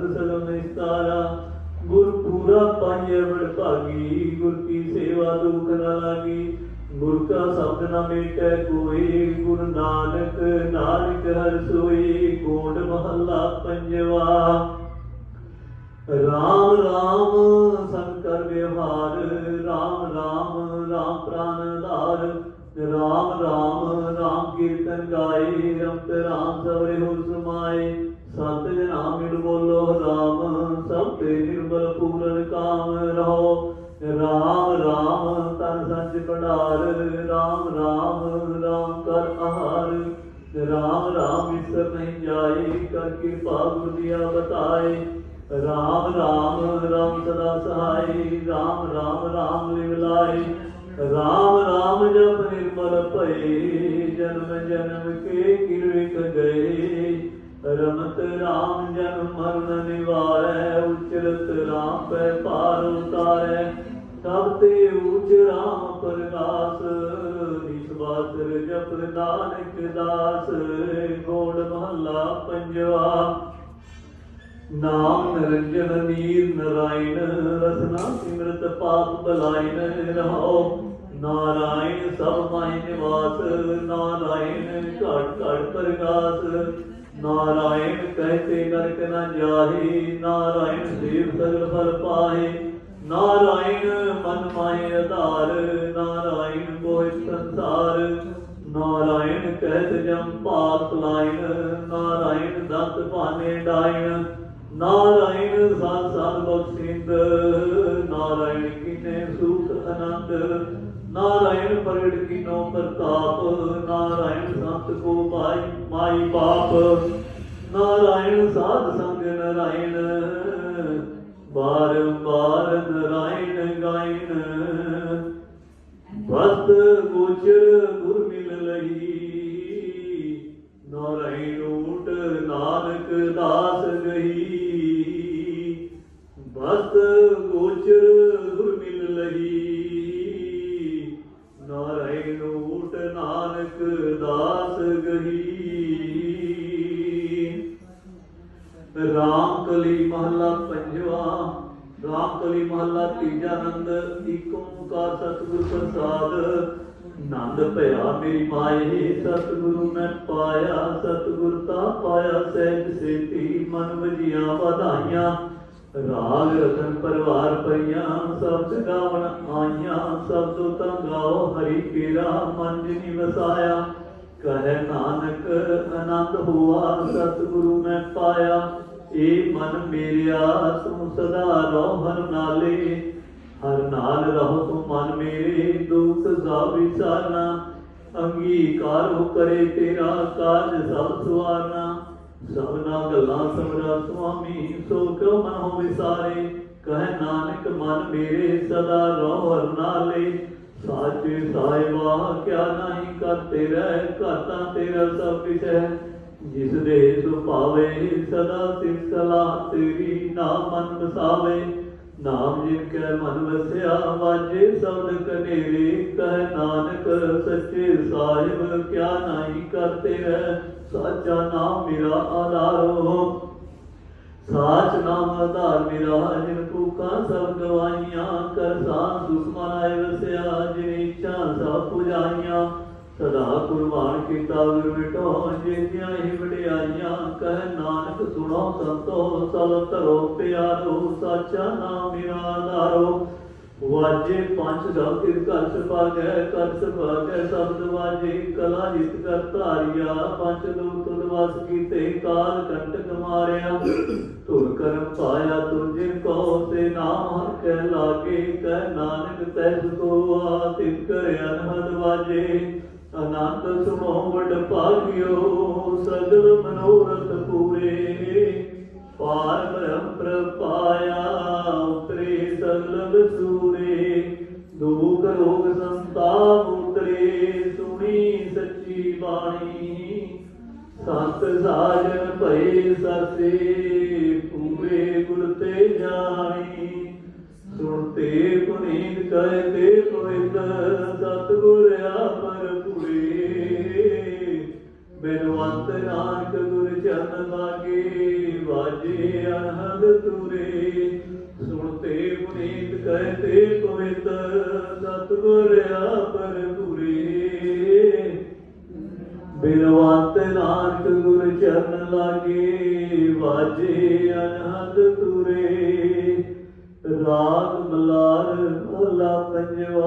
ਸ਼ਬਦ ਸਗਲ ਨਿਸਤਾਰਾ ਗੁਰ ਪੂਰਾ ਪਾਈਐ ਬੜ ਭਾਗੀ, ਗੁਰ ਕੀ ਸੇਵਾ ਦੁਖ ਨ ਲਾਗੀ। ਗੁਰ ਕਾ ਸ਼ਬਦ ਨ ਮੇਟੈ ਕੋਈ, ਗੁਰ ਨਾਨਕ ਨਾਨਕ ਹਰ ਸੋਈ ਕੋਟ ਮਹੱਲਾ ਪੰਜਵਾ। ਤੇ ਨਿਰਮਲ ਪੂਰਨ ਕਾਮ ਰਹੋ। ਰਾਮ ਰਾਮ, ਤਨ ਸੰਚ ਪੜਾਰ ਰਾਮ ਰਾਮ ਰਾਮ ਕਰ ਆਹਾਰ। ਰਾਮ ਰਾਮ ਵਿਸਰ ਨਹੀਂ ਜਾਏ, ਕਰ ਕਿਰਪਾ ਗੁਰ ਦੀਆ ਬਤਾਏ ਰਾਮ ਰਾਮ ਰਾਮ ਸਦਾ ਸਹਾਈ ਰਾਮ ਰਾਮ ਰਾਮ ਲਿਵ ਲਾਈ ਰਾਮ ਰਾਮ ਜਪ ਨਿਰਮਲ ਭਏ। ਜਨਮ ਜਨਮ ਕੇ ਕਿਰਵਿਕ ਗਏ ਰਮਤ ਰਾਮ ਜਨਮ ਮਰਨ ਨਿਵਾਰੈ ਉਚਰਤ ਰਾਮ ਪੈ ਪਾਰ ਉਤਾਰੈ, ਸਭ ਤੇ ਉਚ ਰਾਮ ਪ੍ਰਗਾਸ ਨਿਸਵਾਸਰ ਜਪ ਨਾਨਕ ਦਾਸ, ਗੋੜ ਮਹੱਲਾ ਪੰਜਵਾ। ਨਾਮ ਨਿਰੰਜਨ, ਨੀਰ ਨਰਾਇਣ, ਰਸਨਾ ਸਿਮਰਤ ਪਾਪ ਬਲਾਇਨ ਰਹਾਉ। ਨਾਰਾਇਣ ਸਭ ਮਾਇ ਨਿਵਾਸ, ਨਾਰਾਇਣ ਘਟ ਘਟ ਪ੍ਰਗਾਸ। ਨਾਰਾਇਣ ਕਹਤੇ ਨਰਕ ਨਾ ਜਾਹੇ, ਨਾਰਾਇਣ ਦੇਵ ਸਗਲ ਫਲ ਪਾਹੇ। ਨਾਰਾਇਣ ਮਨ ਮਾਇ ਆਧਾਰ, ਨਾਰਾਇਣ ਮੋਹਿ ਸੰਸਾਰ। ਨਾਰਾਇਣ ਕਹਿਤ ਜਮ ਪਾਪ ਲਾਇਨ ਨਾਰਾਇਣ ਦੰਤ ਭਾਨੇ ਡਾਇਨ ਨਾਰਾਇਣ ਸਾਧ ਸਾਧ ਬਖਸ਼ਿੰਦ ਨਾਰਾਇਣ ਕੀਨੇ ਸੁਖ ਅਨੰਦ ਨਾਰਾਇਣ ਪ੍ਰਗਟ ਕੀਨੋ ਪ੍ਰਤਾਪ, ਨਾਰਾਇਣ ਸੰਤ ਕੋ ਭਾਈ ਮਾਈ ਬਾਪ ਨਾਰਾਇਣ ਸਾਧ ਸੰਗ ਨਾਰਾਇਣ ਬਾਰ ਬਾਰ ਕਲੀ ਮਹੱਲਾ ਪੰਜਵਾ ਰਾਮ ਕਲੀ ਮਹੱਲਾ ਤੀਜਾ ਨੰਦ ਏਕ ਓੰਕਾਰ ਸਤਿਗੁਰ ਪ੍ਰਸਾਦ। ਨੰਦ ਭਇਆ ਮੇਰੀ ਮਾਏ, ਸਤਿਗੁਰੂ ਮੈਂ ਪਾਇਆ, ਸਤਿਗੁਰ ਤਾ ਪਾਇਆ, ਸਹਿਜ ਸੇਤੀ ਮਨ ਵਜੀਆਂ ਵਧਾਈਆਂ। ਰਾਗ ਰਤਨ ਪਰਵਾਰ ਪਈਆਂ, ਸਬਦ ਗਾਵਣ ਆਈਆਂ, ਸਬਦੋ ਤਾਂ ਗਾਓ, ਹਰੀ ਕੇਰਾ ਮਨ ਜਿਨੀ ਵਸਾਇਆ। ਕਹੈ ਨਾਨਕ ਆਨੰਦ ਹੋਆ, ਸਤਿਗੁਰੂ ਮੈਂ ਪਾਇਆ। ਏ ਮਨ ਮੇਰਿਆ ਤੂੰ ਸਦਾ ਰਹੋ ਹਰ ਨਾਲੇ, ਹਰ ਨਾਲ ਰਹੋ ਤੂੰ ਮਨ ਮੇਰੇ, ਦੁਖ ਸਾ ਵਿਸਾਰਨਾ, ਅੰਗੀਕਾਰੋ ਕਰੇ ਤੇਰਾ ਕਾਜ ਸਭ ਸਵਾਰਨਾ ਸਭਨਾ ਗੱਲਾਂ ਸਮਰਾ ਸੁਆਮੀ, ਸੋ ਕਿਉ ਮਨ ਹੋ ਵਿਸਾਰੇ? ਕਹੈ ਨਾਨਕ, ਮਨ ਮੇਰੇ ਸਦਾ ਰਹੋ ਹਰ ਨਾਲੇ। ਸਾਚੇ ਸਾਹਿਬਾ ਕਿਆ ਨਹੀਂ ਕਰਤੇ ਰਹਿ ਘਾਤਾ ਤੇਰਾ ਸਭ ਕੁਛ ਹੈ ਜਿਸ ਦੇ ਸੁਭਾਵੇ ਸਦਾ ਸਿਰ ਸਲਾਹ ਤੇਰੀ ਨਾਮ ਮਨ ਵਸਾਵੇ। ਨਾਮ ਜਿਨ ਕੈ ਮਨ ਵਸਿਆ, ਵਾਜੇ ਸ਼ਬਦ ਕਨੇਰੇ, ਕਹਿ ਨਾਨਕ ਸੱਚੇ ਸਾਹਿਬ, ਕਿਆ ਨਹੀਂ ਕਰਤੇ ਰਹਿ, ਸਾਚਾ ਨਾਮ ਮੇਰਾ ਆਧਾਰੋ ਸਾਚ ਨਾਮ ਆਧਾਰ ਮੇਰਾ, ਜਿਨ ਭੂਖਾ ਸਭ ਗਵਾਈਆਂ ਕਰ ਸਾਂ ਸੁਖ ਮਨਾਏ ਵਸਿਆ ਸਦਾ ਕੁਰਬਾਨ ਕੀਤਾ ਗੁਰ ਮਿਟੋ ਜਿਤਿਆਂ ਹੀ ਵਡਿਆਈਆਂ, ਕਹਿ ਨਾਨਕ ਸੁਣੋ ਸੰਤੋ, ਸਭ ਧਰੋ ਪਿਆਰੋ, ਸਾਚਾ ਨਾਮ ਮੇਰਾ ਆਧਾਰੋ। ਵਾਜੇ ਪੰਜ ਦਲ ਤਿਰ ਘਰ ਸੁਭਾਗੈ ਕਰ ਸੁਭਾਗੈ, ਸ਼ਬਦ ਵਾਜੇ ਕਲਾ ਜਿਤ ਕਰ ਧਾਰਿਆ। ਪੰਜ ਦੂਤ ਤੁਧ ਵਸ ਕੀਤੇ, ਕਾਲ ਕੰਟਕ ਮਾਰਿਆ। ਧੁਰ ਕਰਮ ਪਾਇਆ ਤੁਝੇ ਕੋ, ਤੇ ਨਾਮ ਹਰ ਕੈ ਲਾਗੇ। ਕਹਿ ਨਾਨਕ ਤੈ ਸੁਆ ਤਿਤ ਕਰ ਅਨਹਦ ਵਾਜੇ। ਅਨੰਤ ਸੁਣੋ ਵਡ ਭਾਗਿਓ, ਸਗਲ ਮਨੋਰਥ ਪੂਰੇ। ਪਾਰ ਬ੍ਰਹਮ ਪ੍ਰਪਾਇਆ ਉਤਰੇ ਸਗਲ ਸੂਰੇ। ਦੁਖ ਰੋਗ ਸੰਤਾਪ ਉਤਰੇ, ਸੁਣੀ ਸੱਚੀ ਬਾਣੀ। ਸੰਤ ਸਾਜਨ ਭਏ ਸਰਸੇ, ਪੂਰੇ ਗੁਰ ਤੇ ਜਾਣੀ। ਸੁਣਤੇ ਪੁਨੀਤ ਕਹਤੇ ਪਵਿੱਤ ਸੂਰੇ ਸੁਣਤੇ ਪੁਨੀਤ ਕਹਤੇ ਪਵਿੱਤ ਸਤਗੁਰ ਆਪਰ ਪੂਰੇ ਬਿਰਵੰਤ ਨਾਨਕ ਗੁਰ ਚਰਨ ਲਾਗੇ, ਵਾਜੇ ਅਨਹਦ ਤੁਰੇ। ਰਾਗ ਮਲਾਰ ਭਲਾ ਪੰਜਵਾ